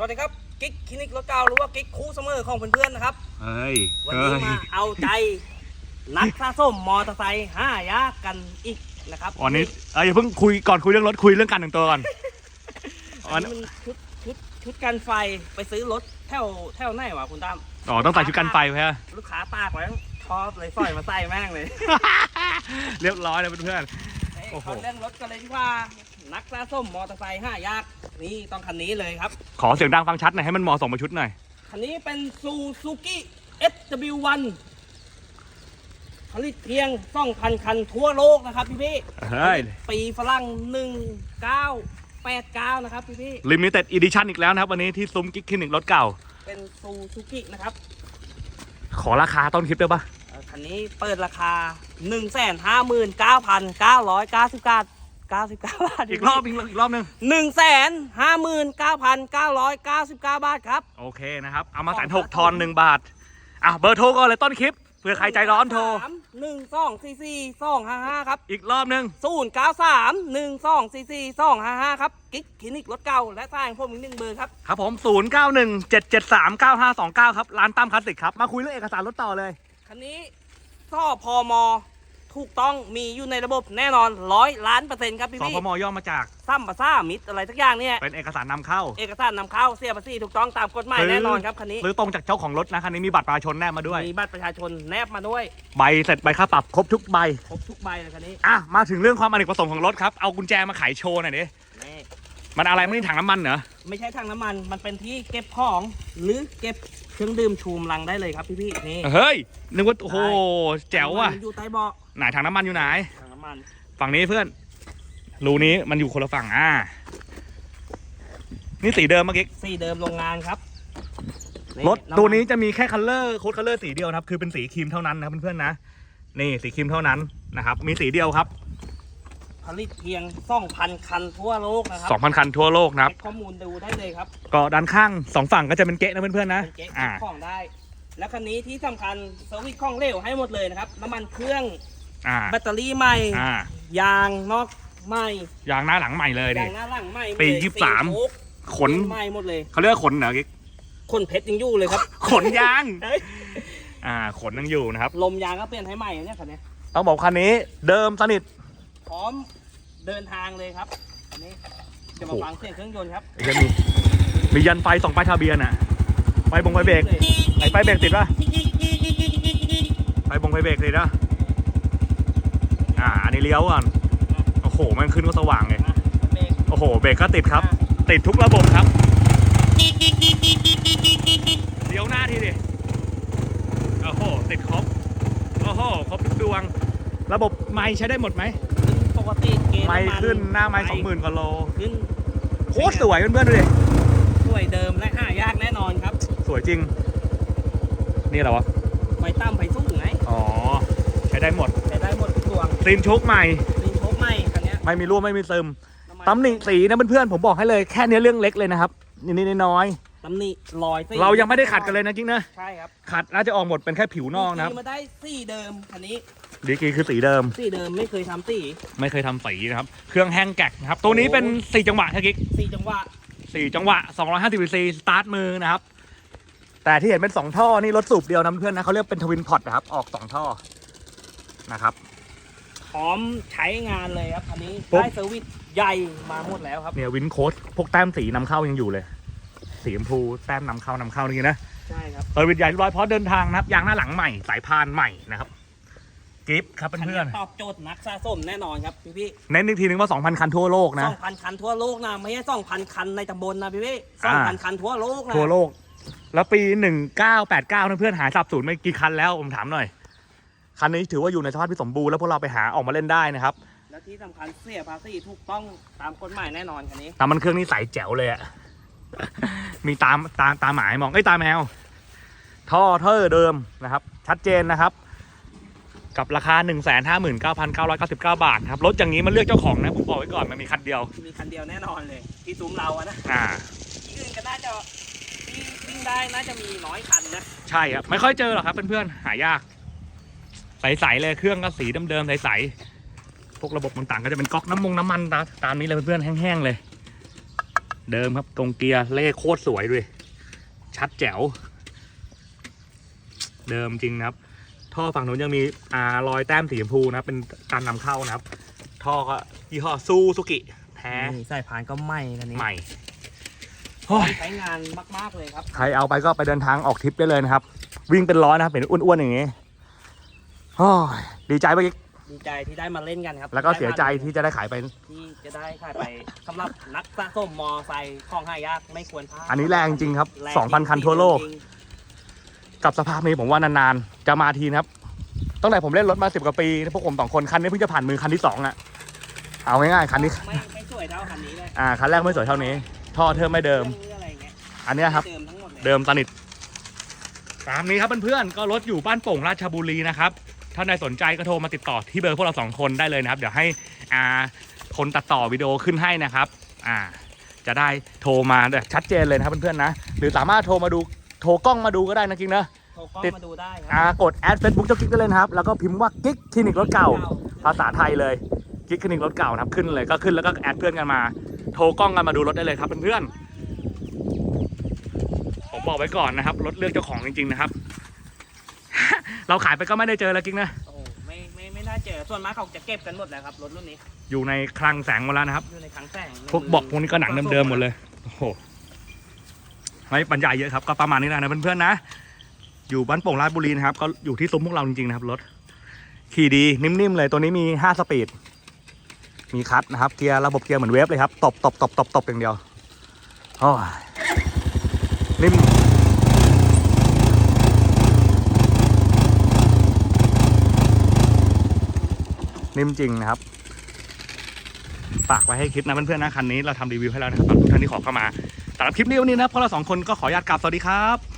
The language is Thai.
วัสดีครับกิ๊กคลินิกรถเก่าหรือว่ากิ๊กคู่เสมอของเพื่อนๆนะครับเฮ้ยวันนี้เฮ้ยมาเอาใจนักสะสมมอเตอร์ไซค์ห้ายากกันอีกนะครับวันนี้เอ้ยอย่าเพิ่งคุยก่อนคุยเรื่องรถคุยเรื่องการแต่งตัวก่อนอันนี้มันชุดชุดชุดกันไฟไปซื้อรถแถวแถวไหนวะคุณตั้มอ๋อต้องใส่ชุดกันไฟไหมฮะลูกค้าตากไว้ชอบเลยสร้อยมาใส่แม่งเลย เรียบร้อยเลยเพื่อนเฮ้ยโอ้โหก่อนเรื่องรถกันเลยดีกว่า นักสะสมมอเตอร์ไซค์ห้ายากนี่ต้องคันนี้เลยครับๆขอเสียงดังฟังชัดหน่อยให้มันเหมาะสมกับชุดหน่อย คันนี้เป็นซูซูกิ SW1 ผลิตเพียง2,000 คันทั่วโลกนะครับพี่พี่เฮ้ย ปีฝรั่ง 1989 นะครับพี่พี่ลิมิเต็ดอีดิชั่นอีกแล้วนะครับ วันนี้ที่ซุ้มกิ๊กคลินิกรถเก่า เป็นซูซูกินะครับ ขอราคาต้นคลิปได้ปะเอ่อคันนี้เปิดราคา 159,999 99 บาทอีกรอบอีกรอบอีกรอบหนึง159,999 บาทครับ โอเคนะครับ เอามาแสนหกทอนหนึ่งบาท อะเบอร์โทรก็เลยต้นคลิปเผื่อใครใจร้อนโทร หนึ่งสองสี่สี่สองห้าห้าครับอีกรอบหนึงศูนย์เก้าสามหนึ่งสองสี่สี่สองห้าห้าครับกิ๊กคลินิกรถเก่าและสร้างผมอีกหนึ่งเบอร์ครับ ครับผม 0 9 1 7 7 3 9 5 2 9 ครับ ร้านตั้มคลาสสิกครับ มาคุยเรื่องเอกสารรถต่อเลย คันนี้ท่อพอม ถูกต้องมีอยู่ในระบบแน่นอนร้อยล้านเปอร์เซ็นต์ครับพี่สพี่พมย่อมาจาก ซ้ำภาษามิตรอะไรสักอย่างเนี่ย เป็นเอกสารนำเข้าเอกสารนำเข้าเสียภาษีถูกต้องตามกฎหมายแน่นอนครับคันนี้หรือตรงจากเจ้าของรถนะคันนี้มีบัตรประชาชนแนบมาด้วย มีบัตรประชาชนแนบมาด้วยใบเสร็จใบค่าปรับครบทุกใบ ครบทุกใบเลยคันนี้ อะ มาถึงเรื่องความอเนกประสงค์ของรถครับ เอากุญแจมาไขโชว์หน่อยดินี่ มันอะไรไม่ได้ถังน้ำมันเหรอ ไม่ใช่ถังน้ำมัน มันเป็นที่เก็บของ หรือเก็บเครื่องดื่มชูมลังได้เลยครับพี่พี่ๆนี่เฮ้ย นึกว่า โอ้โห แจ๋วว่ะ มันอยู่ใต้เบาะไหนถังน้ำมันอยู่ไหน ถังน้ำมัน ฝั่งนี้เพื่อน รูนี้มันอยู่คนละฝั่งอ่า นี่สีเดิมเมื่อกี้ สีเดิมโรงงานครับรถำมัตัวนี้จะมีแค่คัลเลอร์โค้ดคัลเลอร์สีเดียวนะครับ คือเป็นสีครีมเท่านั้นนะครับเพื่อนๆนะ นี่สีครีมเท่านั้นนะครับ มีสีเดียวครับ ผลิตเพียง 2,000 คันทั่วโลกนะครับ2,000 คันทั่วโลกนะครับ เช็คข้อมูลดูได้เลยครับก็ด้านข้างสองฝั่งก็จะเป็นเก๊ะนะเพื่อนๆนะ เป็นเก๊กอ่าเก็บของได้ และคันนี้ที่สำคัญเซอร์วิสของเหลวให้หมดเลยนะครับ น้ำมันเครื่องอ่า แบตเตอรี่ใหม่ อ่า ยางนอกใหม่ยางหน้าหลังใหม่เลยดิยางหน้าหลังใหม่ปีเลยยี่สิบสามโค้กขน ใหม่หมดเลยเขาเรียกว่าขนเหรอกิ๊กขนเพชรยังอยู่เลยครับขนยางเฮ้ยอ่า ขนยังอยู่นะครับ ลมยางก็เปลี่ยนให้ใหม่เนี่ยคันนี้ต้องบอกคันนี้เดิมสนิท พร้อมเดินทางเลยครับอันนี้จะมาโอ้โหฟังเสียงเครื่องยนต์ครับเดี๋ยวมีมียันไฟสองป้ายทะเบียนอะไฟบงไฟเบรกเลยไหนไฟเบรกติดปะไฟบงไฟเบรกติดปะอ่าอันนี้เลี้ยวก่อนโอ้โหมันขึ้นก็สว่างเลยอะเบรกโอ้โหเบรกก็ติดครับ ติดทุกระบบครับเลี้ยวหน้าทีดิโอ้โหติดครบโอ้โหครบทุกดวง ระบบไม้ใช้ได้หมดไหมขึ้น ปกติเกณฑ์ไม้น้ำมัขึ้นหน้าไม้สองหมื่นกว่าโลขึ้นโคตรสวยเพื่อนๆดูดิสวยเดิมและหายากแน่นอนครับสวยจริง นี่อะไรวะไฟต่ำไฟสูงไงอ๋อใช้ได้หมดใช้ได้หมดทุกดวงซีนชุกใหม่ ลิงโชคใหม่คันเนี้ยไม่มีรั่วไม่มีซึมน้ำมันตำหนิสีนะเพื่อนๆผมบอกให้เลยแค่เนี้ยเรื่องเล็กเลยนะครับนิดๆน้อยตำหนิรอยสีๆเรายังไม่ได้ขัดกันเลยนะจริงนะใช่ครับขัดน่าจะออกหมดเป็นแค่ผิวนอกนะครับ ขี่มาได้สีเดิมคันนี้ ดีกรีคือสีเดิม สีเดิมไม่เคยทำสีไม่เคยทำสีนะครับ เครื่องแห้งแกะนะครับ ตัวนี้เป็น 4 จังหวะแค่กิ๊กสีจังหวะ4จังหวะ250 cc สตาร์ทมือนะครับ แต่ที่เห็นเป็น 2 ท่อนี่รถสูบเดียวนะเพื่อนๆนะเขาเรียกเป็นทวินพอตนะครับ ออก 2 ท่อนะครับ พร้อมใช้งานเลยครับคันนี้ปุ๊บได้เซอร์วิสใหญ่มาหมดแล้วครับ เนี่ยวินโค้ดพวกแต้มสีนำเข้ายังอยู่เลย สีชมพูแต้มนำเข้านำเข้านี่นะ ใช่ครับเออวินใหญ่เรียบร้อยเพราะเดินทางนะครับยางหน้าหลังใหม่สายพานใหม่นะครับ กิฟต์ครับคันเพื่นี้อนตอบโจทย์นักสะสมแน่นอนครับพี่พี่ๆเน้นอีกทีนึงว่า 2,000 คันทั่วโลกสนะองพันคันทั่วโลกนะไม่ใช่สองพันคันในตำบลนะพี่พี่สอ่าองพันคันทั่วโลกนะทั่วโลก แล้วปี 1989นะเพื่อนหายสับสูญไปกี่คันแล้วผมถามหน่อย คันนี้ถือว่าอยู่ในสภาพที่สมบูรณ์แล้วพวกเราไปหาออกมาเล่นได้นะครับและที่สำคัญเสียภาษีถูกต้องตามกฎหมายแน่นอนคันนี้ตามมันเครื่องนี่ใสแจ๋วเลยอะ มีตามตาตาหมายมองไอ้ยตาแมว ท่อเทอร์เดิมนะครับ ชัดเจนนะครับ กับราคา 1 5 9 9 9 9 บาทครับรถอย่างนี้มันเลือกเจ้าของนะผมบอกไว้ก่อนมันมีคันเดียว มีคันเดียวแน่นอนเลยที่ซุ้มเราอะนะอ่าที่อื่นก็น่าจะที่วิ่งได้น่าจะมีน้อยคันนะใช่ครับไม่ค่อยเจอหรอกครับเพื่อนๆหายาก ใสๆเลยเครื่องก็สีเดิมๆใสๆพวกระบบต่างๆก็จะเป็นก๊อกน้ำมงน้ำมันตาตามนี้เลยเพื่อนๆแห้งๆเลย เดิมครับตรงเกียร์เลขโคตรสวยด้วยชัดแจ๋ว เดิมจริงนะครับ ท่อฝั่งนู้นยังมีอ่ารอยแต้มสีชมพูนะครับเป็นการนำเข้านะครับ ท่อก็ยี่ห้อซูซูกิแท้นี่สายพานก็ไหม้กันนี้ใหม่พร้อโอ้มยใช้งานมาก ๆ เลยครับ ใครเอาไปก็ไปเดินทางออกทริปได้เลยนะครับ วิ่งเป็นร้อยนะครับเห็นอ้วน ๆ อย่างนี้โอ้ยดีใจไปอีกดีใจที่ได้มาเล่นกันครับ แล้วก็เสียใจที่จะได้ขายไป ที่จะได้ขายไปสำหรับนักสะสมมอไซค์ของหายากไม่ควรพลาด อันนี้แรงจริงครับแรง2,000 คันทั่วโลกจริง กับสภาพนี้ผมว่านานๆจะมาทีนะครับตั้งแต่ผมเล่นรถมาสิบกว่าปีพวกผมสองคนคันนี้เพิ่งจะผ่านมือคันที่สองอะเอาง่ายๆคันนี้ไม่ไม่สวยเท่าคันนี้เลยอ่าคันแรกไม่สวยเท่านี้ ท่อเทอมไม่เดิมเรื่องอะไรเงี้ยอันเนี้ยครับเดิมทั้งหมดเลยเดิมสนิทตามนี้ครับเพื่อนๆก็รถอยู่บ้านโป่งราชบุรีนะครับถ้าใครสนใจก็โทรมาติดต่อที่เบอร์พวกเราสองคนได้เลยนะครับ เดี๋ยวให้อ่าคนตัดต่อวิดีโอขึ้นให้นะครับ อ่า จะได้โทรมาแบบชัดเจนเลยนะครับเพื่อนๆนะ หรือสามารถโทรมาดู โทรกล้องมาดูก็ได้นะกิ๊กนะ โทรกล้องติด มาดูได้คอ่ารักดแอดเฟซบุ๊กเจ้ากิ๊กได้เลยนะครับ แล้วก็พิมพ์ว่ากิ๊กคลินิกรถเก่า ภาษาไทยเลยกิ๊กคลินิกรถเก่านะครับขึ้นเลยก็ขึ้นแล้วก็แอดเพื่อนกันมา โทรกล้องกันมาดูรถได้เลยครับเพื่อนๆผมบอกไว้ก่อนนะครับรถเลือกเจ้าของจริงๆนะครับ เราขายไปก็ไม่ได้เจอแล้วกิ๊กนะโอ้โหไม่ไม่ไม่น่าเจอ ส่วนมากเขาจะเก็บกันหมดแล้วครับรถรุ่นนี้ อยู่ในคลังแสงหมดแล้วนะครับ อยู่ในคลังแสงพวกบอกพวกนี้ก็หนังเดิมๆหมดเลยโอ้โห ไม่บรรยายเยอะครับก็ประมาณนี้แหละนะเพื่อนๆนะ อยู่บ้านโป่งราชบุรีนะครับ ก็อยู่ที่ซุ้มพวกเราจริงๆนะครับรถ ขี่ดีนิ่มๆเลยตัวนี้มีห้าสปีด มีคัทนะครับเกียร์ระบบเกียร์เหมือนเวฟเลยครับตบตบตบตบตบอย่างเดียวโอ้นิ่มนิ่มจริงนะครับฝากไว้ให้คิดนะเพื่อนๆนะคันนี้เราทำรีวิวให้แล้วนะครับสำหรับทุกท่านที่ขอเข้ามา สำหรับคลิปนี้วันนี้นะพวกเราสองคนก็ขออนุญาตกลับสวัสดีครับ